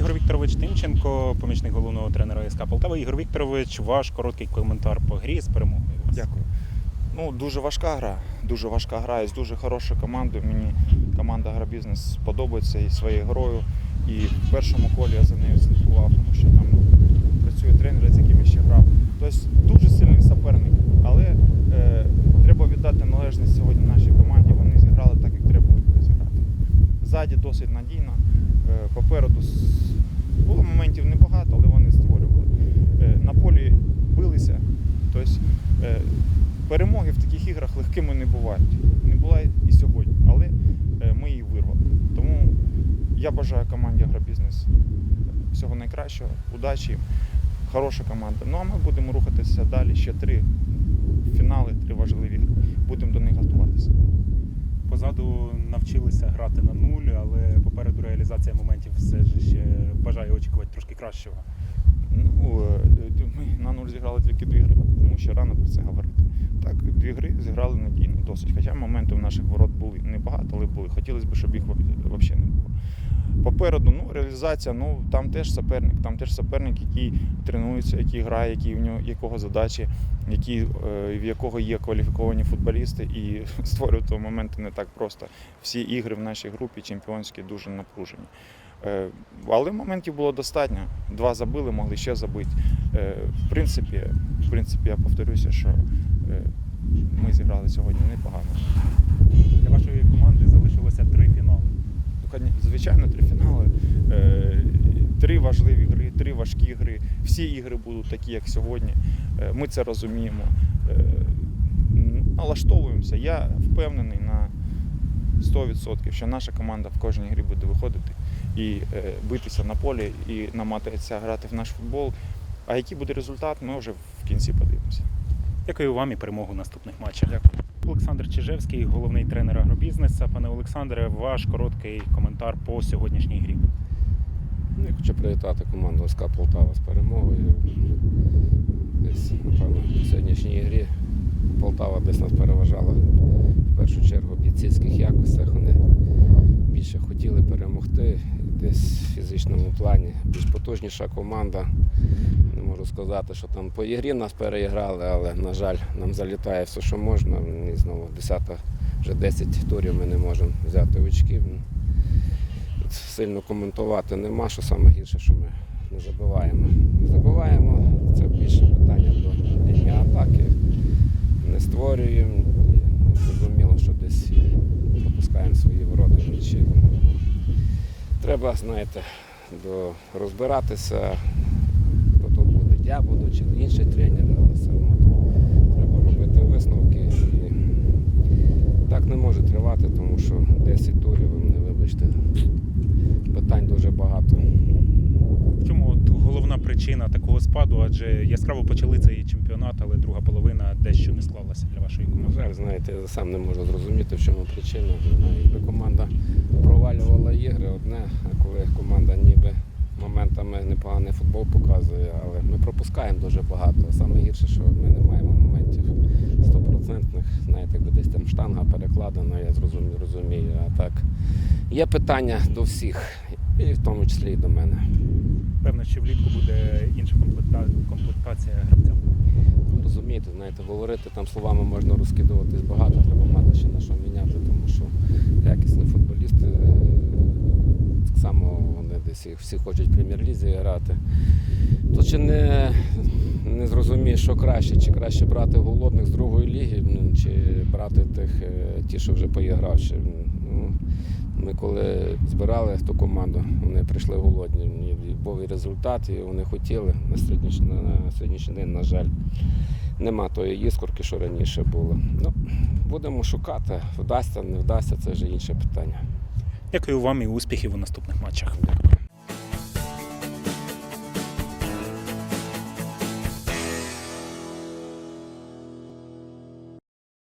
Ігор Вікторович Тимченко, помічник головного тренера СК Полтава. Ігор Вікторович, ваш короткий коментар по грі з перемогою. Дякую. Ну, дуже важка гра. Дуже важка гра з дуже хорошою командою. Мені команда Агробізнес подобається і своєю грою. І в першому колі я за нею слідкував, тому що там працює тренер, з яким я ще грав. Тобто дуже сильний суперник. Але е, треба віддати належність сьогодні нашій команді. Вони зіграли так, як треба зіграти. Ззаді досить надійно. Е, попереду було моментів небагато, але вони створювали. Е, на полі билися. Тобто, е, перемоги в таких іграх легкими не бувають. Не була і сьогодні, але ми її вирвали. Тому я бажаю команді Агробізнес всього найкращого, удачі, хороша команда. Ну а ми будемо рухатися далі. Ще три фінали, три важливі. Будемо до них готуватися. Позаду навчилися грати на нуль, але попереду реалізація моментів все ж ще бажає очікувати трошки кращого. Ну, е, ми на нуль зіграли тільки дві гри, тому що рано про це говорити. Так, дві гри зіграли надійно досить. Хоча моменти в наших ворот були небагато, але були. Хотілося б, щоб їх. Попереду, ну, реалізація, ну там теж суперник, там теж суперник, який тренується, який грає, які в нього якого задачі, які, е, в якого є кваліфіковані футболісти, і створювати моменти не так просто. Всі ігри в нашій групі чемпіонські дуже напружені. Е, Але моментів було достатньо. Два забили, могли ще забити. Е, В принципі, в принципі, я повторюся, що ми зіграли сьогодні непогано. Для вашої команди залишилося три фінали. Ну, Звичайно, три важливі гри, три важкі гри. Всі ігри будуть такі, як сьогодні. Е, Ми це розуміємо. Е, Налаштовуємося. Я впевнений на 100%, що наша команда в кожній грі буде виходити і е, битися на полі, і намагатися грати в наш футбол. А який буде результат, ми вже в кінці подивимося. Дякую вам і перемогу в наступних матчах. Дякую. Олександр Чижевський, головний тренер агробізнесу. Пане Олександре, ваш короткий коментар по сьогоднішній грі. Привітати команду СК Полтава з перемогою. Десь, напевно, в сьогоднішній грі Полтава десь нас переважала в першу чергу в бійцівських якостях. Вони більше хотіли перемогти, десь в фізичному плані. Більш потужніша команда. Не можу сказати, що там по ігрі нас переіграли, але, на жаль, нам залітає все, що можна. І знову 10, вже 10 турів ми не можемо взяти очки. Сильно коментувати нема, що саме гірше, що ми не забиваємо. Не забиваємо, це більше питання до лінії атаки. Не створюємо. Зрозуміло, що десь пропускаємо свої ворота в нічі. Треба, знаєте, до, розбиратися, хто тут буде, я буду чи інший тренер, але все одно треба робити висновки. І тривати, тому що 10 турів, ви мене вибачте, питань дуже багато. В чому от головна причина такого спаду? Адже яскраво почали цей чемпіонат, але друга половина дещо не склалася для вашої команди. жаль, знаєте, я сам не можу зрозуміти, в чому причина. Якби команда провалювала ігри одне, а коли команда ніби моментами непоганий футбол показує, але ми пропускаємо дуже багато. А Саме гірше, що ми не маємо моментів стопроцентних. Знаєте, якби десь там штанга перекладена, я зрозумію, розумію. А так є питання до всіх, і в тому числі і до мене. Певно, що влітку буде інша комплектація, гравця. Ну, Розумієте, знаєте, говорити там словами можна розкидуватись багато, треба мати ще на що міняти, тому що якісні футболісти е, так само вони десь всі хочуть в прем'єр-лізі грати. Тут ще не, не зрозумієш, що краще, чи краще брати голодних з другої ліги, ну, чи брати тих, е, ті, що вже поігравши. Ну, ми коли збирали ту команду, вони прийшли голодні. Був і результат, і вони хотіли. На сьогоднішній, на сьогоднішній день, на жаль, нема тої іскорки, що раніше було. Ну, будемо шукати. Вдасться, не вдасться, це вже інше питання. Дякую вам і успіхів у наступних матчах. Дякую.